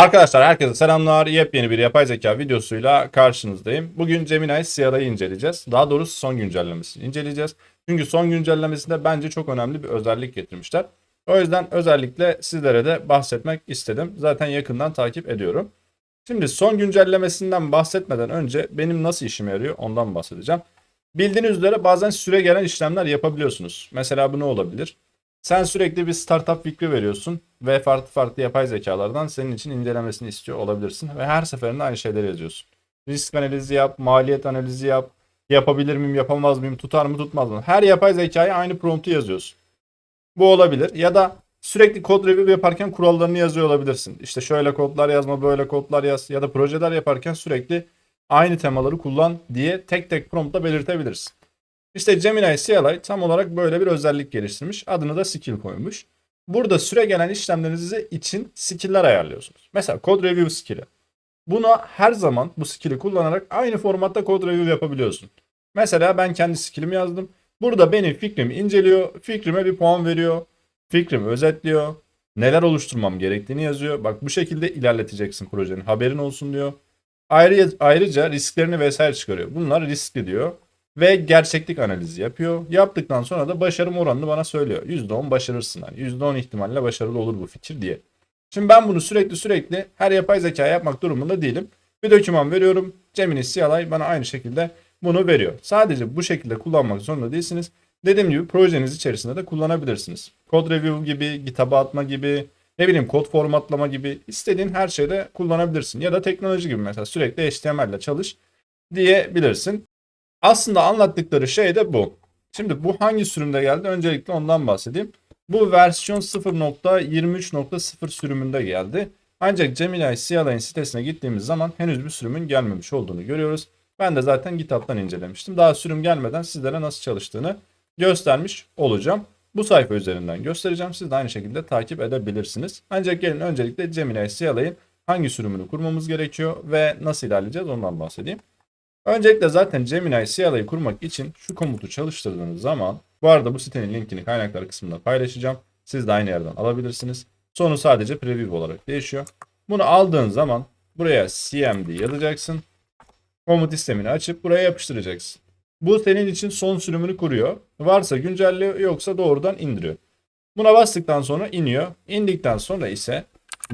Arkadaşlar herkese selamlar. Yepyeni bir yapay zeka videosuyla karşınızdayım. Bugün Gemini Sierra'yı inceleyeceğiz. Daha doğrusu son güncellemesini inceleyeceğiz. Çünkü son güncellemesinde bence çok önemli bir özellik getirmişler. O yüzden özellikle sizlere de bahsetmek istedim. Zaten yakından takip ediyorum. Şimdi son güncellemesinden bahsetmeden önce benim nasıl işime yarıyor ondan bahsedeceğim. Bildiğiniz üzere bazen süre gelen işlemler yapabiliyorsunuz. Mesela bu ne olabilir? Sen sürekli bir startup fikri veriyorsun ve farklı farklı yapay zekalardan senin için incelemesini istiyor olabilirsin ve her seferinde aynı şeyleri yazıyorsun. Risk analizi yap, maliyet analizi yap, yapabilir miyim, yapamaz mıyım, tutar mı, tutmaz mı? Her yapay zekaya aynı promptu yazıyorsun. Bu olabilir ya da sürekli kod review yaparken kurallarını yazıyor olabilirsin. İşte şöyle kodlar yazma, böyle kodlar yaz ya da projeler yaparken sürekli aynı temaları kullan diye tek tek promptta belirtebilirsin. İşte Gemini CLI tam olarak böyle bir özellik geliştirmiş. Adını da skill koymuş. Burada süre gelen işlemlerinizi için skill'ler ayarlıyorsunuz. Mesela code review skill'i. Buna her zaman bu skill'i kullanarak aynı formatta code review yapabiliyorsun. Mesela ben kendi skill'imi yazdım. Burada benim fikrimi inceliyor, fikrime bir puan veriyor, fikrimi özetliyor, neler oluşturmam gerektiğini yazıyor. Bak bu şekilde ilerleteceksin projenin haberin olsun diyor. Ayrıca, ayrıca risklerini vesaire çıkarıyor. Bunlar riskli diyor ve gerçeklik analizi yapıyor. Yaptıktan sonra da başarım oranını bana söylüyor. %10 başarırsın. Yani %10 ihtimalle başarılı olur bu fikir diye. Şimdi ben bunu sürekli sürekli her yapay zeka yapmak durumunda değilim. Bir doküman veriyorum. Gemini CLI bana aynı şekilde bunu veriyor. Sadece bu şekilde kullanmak zorunda değilsiniz. Dediğim gibi projeniz içerisinde de kullanabilirsiniz. Code review gibi, GitHub'a atma gibi, ne bileyim kod formatlama gibi istediğin her şeyde kullanabilirsin. Ya da teknoloji gibi mesela sürekli HTML ile çalış diyebilirsin. Aslında anlattıkları şey de bu. Şimdi bu hangi sürümde geldi? Öncelikle ondan bahsedeyim. Bu versiyon 0.23.0 sürümünde geldi. Ancak Gemini CLI'nin sitesine gittiğimiz zaman henüz bir sürümün gelmemiş olduğunu görüyoruz. Ben de zaten GitHub'tan incelemiştim. Daha sürüm gelmeden sizlere nasıl çalıştığını göstermiş olacağım. Bu sayfa üzerinden göstereceğim. Siz de aynı şekilde takip edebilirsiniz. Ancak gelin öncelikle Gemini CLI'nin hangi sürümünü kurmamız gerekiyor ve nasıl ilerleyeceğiz ondan bahsedeyim. Öncelikle zaten Gemini CLI'yi kurmak için şu komutu çalıştırdığınız zaman bu arada bu sitenin linkini kaynaklar kısmında paylaşacağım. Siz de aynı yerden alabilirsiniz. Sonu sadece preview olarak değişiyor. Bunu aldığın zaman buraya cmd yazacaksın. Komut istemini açıp buraya yapıştıracaksın. Bu senin için son sürümünü kuruyor. Varsa güncelliyor yoksa doğrudan indiriyor. Buna bastıktan sonra iniyor. İndikten sonra ise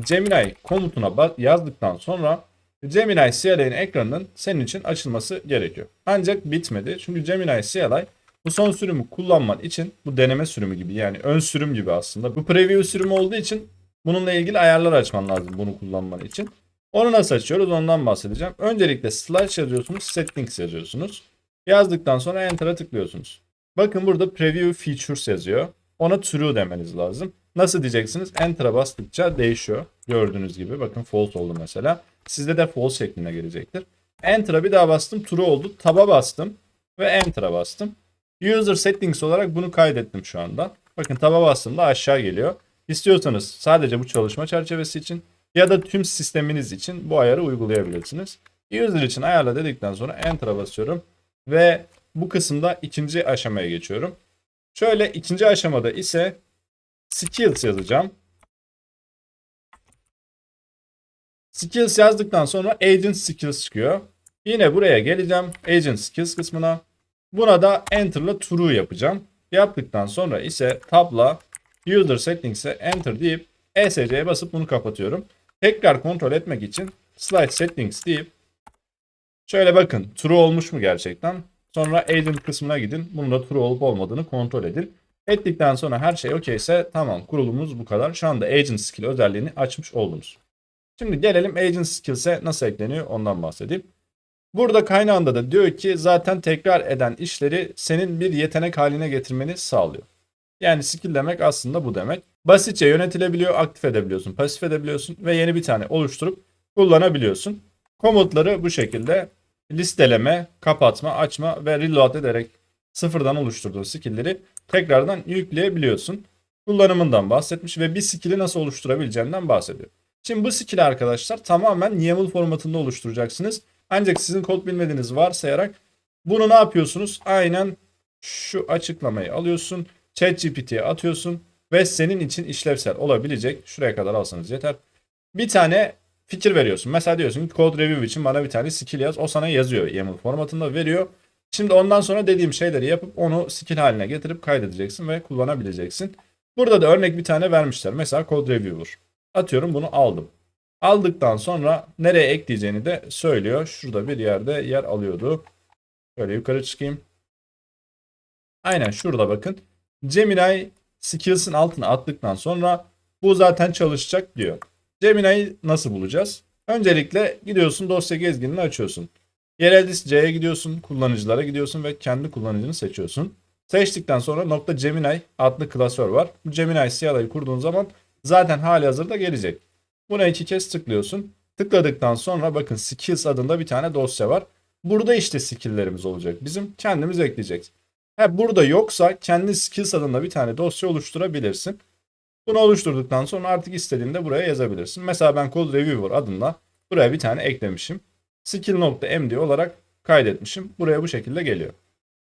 Gemini komutuna yazdıktan sonra Gemini CLI'nin ekranının senin için açılması gerekiyor. Ancak bitmedi. Çünkü Gemini CLI bu son sürümü kullanman için bu deneme sürümü gibi yani ön sürüm gibi aslında. Bu preview sürümü olduğu için bununla ilgili ayarlar açman lazım bunu kullanman için. Onu nasıl açıyoruz ondan bahsedeceğim. Öncelikle slash yazıyorsunuz, settings yazıyorsunuz. Yazdıktan sonra enter'a tıklıyorsunuz. Bakın burada preview features yazıyor. Ona true demeniz lazım. Nasıl diyeceksiniz? Enter'a bastıkça değişiyor. Gördüğünüz gibi bakın false oldu mesela. Sizde de false şeklinde gelecektir. Enter'a bir daha bastım true oldu. Tab'a bastım ve enter'a bastım. User settings olarak bunu kaydettim şu anda. Bakın tab'a bastığımda aşağı geliyor. İstiyorsanız sadece bu çalışma çerçevesi için ya da tüm sisteminiz için bu ayarı uygulayabilirsiniz. User için ayarla dedikten sonra enter'a basıyorum ve bu kısımda ikinci aşamaya geçiyorum. Şöyle ikinci aşamada ise skills yazacağım. Skills yazdıktan sonra agent skills çıkıyor. Yine buraya geleceğim. Agent skills kısmına. Buna da enter ile true yapacağım. Yaptıktan sonra ise tabla user settings'e enter deyip ESC'ye basıp bunu kapatıyorum. Tekrar kontrol etmek için slide settings deyip şöyle bakın true olmuş mu gerçekten? Sonra agent kısmına gidin. Bunun da true olup olmadığını kontrol edin. Ettikten sonra her şey okey ise tamam kurulumuz bu kadar. Şu anda agent skill özelliğini açmış oldunuz. Şimdi gelelim agent skills'e nasıl ekleniyor ondan bahsedeyim. Burada kaynağında da diyor ki zaten tekrar eden işleri senin bir yetenek haline getirmeni sağlıyor. Yani skill demek aslında bu demek. Basitçe yönetilebiliyor, aktif edebiliyorsun, pasif edebiliyorsun ve yeni bir tane oluşturup kullanabiliyorsun. Komutları bu şekilde listeleme, kapatma, açma ve reload ederek sıfırdan oluşturduğun skill'leri tekrardan yükleyebiliyorsun. Kullanımından bahsetmiş ve bir skill'i nasıl oluşturabileceğinden bahsediyor. Şimdi bu skill'i arkadaşlar tamamen YAML formatında oluşturacaksınız. Ancak sizin kod bilmediğiniz varsayarak bunu ne yapıyorsunuz? Aynen şu açıklamayı alıyorsun. ChatGPT'ye atıyorsun ve senin için işlevsel olabilecek şuraya kadar alsanız yeter. Bir tane fikir veriyorsun. Mesela diyorsun ki code review için bana bir tane skill yaz. O sana yazıyor YAML formatında veriyor. Şimdi ondan sonra dediğim şeyleri yapıp onu skill haline getirip kaydedeceksin ve kullanabileceksin. Burada da örnek bir tane vermişler. Mesela code reviewer. Atıyorum bunu aldım. Aldıktan sonra nereye ekleyeceğini de söylüyor. Şurada bir yerde yer alıyordu. Böyle yukarı çıkayım. Aynen şurada bakın. Gemini skills'ın altına attıktan sonra bu zaten çalışacak diyor. Gemini'yi nasıl bulacağız? Öncelikle gidiyorsun dosya gezginini açıyorsun. Yerel C'ye gidiyorsun, kullanıcılara gidiyorsun ve kendi kullanıcını seçiyorsun. Seçtikten sonra nokta Gemini adlı klasör var. Bu Gemini CLI'yi kurduğun zaman zaten hali hazırda gelecek. Buna iki kez tıklıyorsun. Tıkladıktan sonra bakın skills adında bir tane dosya var. Burada işte skill'lerimiz olacak. Bizim kendimiz ekleyeceğiz. Ha, burada yoksa kendi skills adında bir tane dosya oluşturabilirsin. Bunu oluşturduktan sonra artık istediğinde buraya yazabilirsin. Mesela ben Code Reviewer adında buraya bir tane eklemişim. Skill.md olarak kaydetmişim. Buraya bu şekilde geliyor.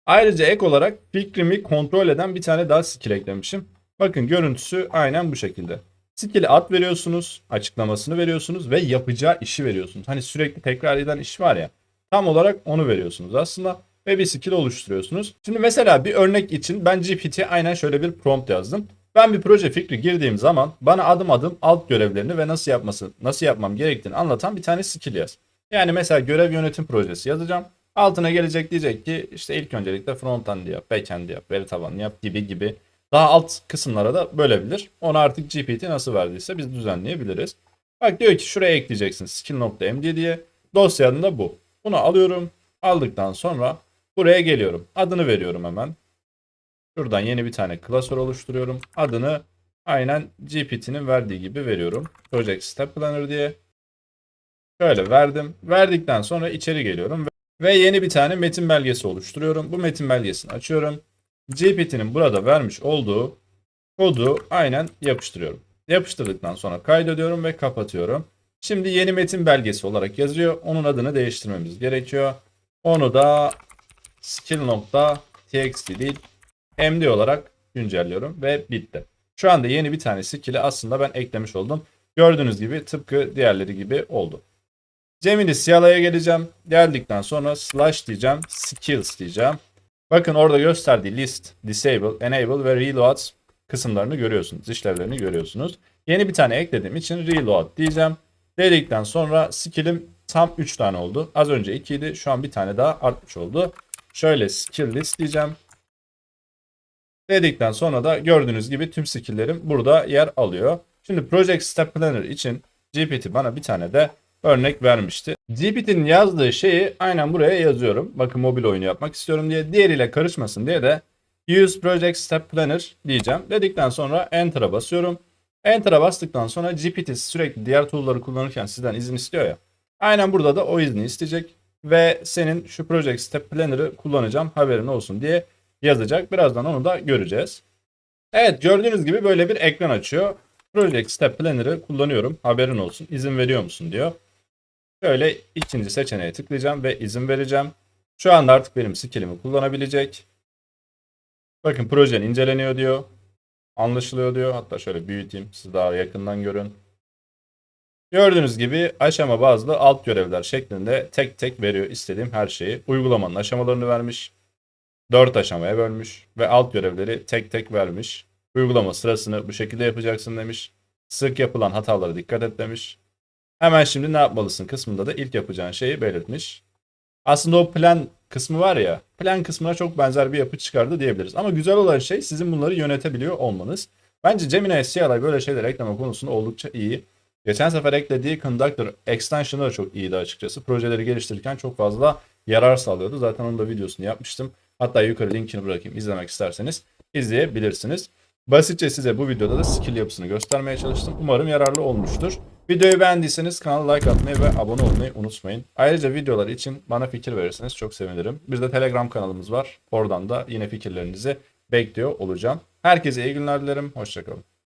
Ayrıca ek olarak fikrimi kontrol eden bir tane daha skill eklemişim. Bakın görüntüsü aynen bu şekilde. Skill'e ad veriyorsunuz, açıklamasını veriyorsunuz ve yapacağı işi veriyorsunuz. Hani sürekli tekrar eden iş var ya. Tam olarak onu veriyorsunuz aslında ve bir skill oluşturuyorsunuz. Şimdi mesela bir örnek için ben GPT'ye aynen şöyle bir prompt yazdım. Ben bir proje fikri girdiğim zaman bana adım adım alt görevlerini ve nasıl yapması, nasıl yapmam gerektiğini anlatan bir tane skill yaz. Yani mesela görev yönetim projesi yazacağım. Altına gelecek diyecek ki işte ilk öncelikle frontend yap, backend yap, veri tabanı yap gibi gibi. Daha alt kısımlara da bölebilir. Onu artık GPT nasıl verdiyse biz düzenleyebiliriz. Bak diyor ki şuraya ekleyeceksin skill.md diye. Dosya adında bu. Bunu alıyorum. Aldıktan sonra buraya geliyorum. Adını veriyorum hemen. Şuradan yeni bir tane klasör oluşturuyorum. Adını aynen GPT'nin verdiği gibi veriyorum. Project Step Planner diye. Şöyle verdim. Verdikten sonra içeri geliyorum ve yeni bir tane metin belgesi oluşturuyorum. Bu metin belgesini açıyorum. GPT'nin burada vermiş olduğu kodu aynen yapıştırıyorum. Yapıştırdıktan sonra kaydediyorum ve kapatıyorum. Şimdi yeni metin belgesi olarak yazıyor. Onun adını değiştirmemiz gerekiyor. Onu da skill.txt değil md olarak güncelliyorum ve bitti. Şu anda yeni bir tane skill'i aslında ben eklemiş oldum. Gördüğünüz gibi tıpkı diğerleri gibi oldu. Gemini CLI'ye geleceğim. Geldikten sonra slash diyeceğim. Skills diyeceğim. Bakın orada gösterdiği list, disable, enable ve reload kısımlarını görüyorsunuz. işlevlerini görüyorsunuz. Yeni bir tane eklediğim için reload diyeceğim. Dedikten sonra skill'im tam 3 tane oldu. Az önce 2 idi. Şu an bir tane daha artmış oldu. Şöyle skill list diyeceğim. Dedikten sonra da gördüğünüz gibi tüm skill'lerim burada yer alıyor. Şimdi Project Step Planner için GPT bana bir tane de örnek vermişti. GPT'nin yazdığı şeyi aynen buraya yazıyorum. Bakın mobil oyunu yapmak istiyorum diye. Diğeriyle karışmasın diye de Use Project Step Planner diyeceğim. Dedikten sonra Enter'a basıyorum. Enter'a bastıktan sonra GPT sürekli diğer tool'ları kullanırken sizden izin istiyor ya. Aynen burada da o izni isteyecek. Ve senin şu Project Step Planner'ı kullanacağım haberin olsun diye yazacak. Birazdan onu da göreceğiz. Evet gördüğünüz gibi böyle bir ekran açıyor. Project Step Planner'ı kullanıyorum. Haberin olsun. İzin veriyor musun diyor. Şöyle ikinci seçeneğe tıklayacağım ve izin vereceğim. Şu anda artık benim skillimi kullanabilecek. Bakın projen inceleniyor diyor. Anlaşılıyor diyor. Hatta şöyle büyüteyim. Siz daha yakından görün. Gördüğünüz gibi aşama bazlı alt görevler şeklinde tek tek veriyor istediğim her şeyi. Uygulamanın aşamalarını vermiş. 4 aşamaya bölmüş ve alt görevleri tek tek vermiş. Uygulama sırasını bu şekilde yapacaksın demiş. Sık yapılan hatalara dikkat et demiş. Hemen şimdi ne yapmalısın kısmında da ilk yapacağın şeyi belirtmiş. Aslında o plan kısmı var ya, plan kısmına çok benzer bir yapı çıkardı diyebiliriz. Ama güzel olan şey sizin bunları yönetebiliyor olmanız. Bence Gemini CLI böyle şeyler ekleme konusunda oldukça iyi. Geçen sefer eklediği Conductor extension'ı da çok iyiydi açıkçası. Projeleri geliştirirken çok fazla yarar sağlıyordu. Zaten onun da videosunu yapmıştım. Hatta yukarı linkini bırakayım izlemek isterseniz izleyebilirsiniz. Basitçe size bu videoda da skill yapısını göstermeye çalıştım. Umarım yararlı olmuştur. Videoyu beğendiyseniz kanala like atmayı ve abone olmayı unutmayın. Ayrıca videolar için bana fikir verirseniz çok sevinirim. Bir de Telegram kanalımız var. Oradan da yine fikirlerinizi bekliyor olacağım. Herkese iyi günler dilerim. Hoşçakalın.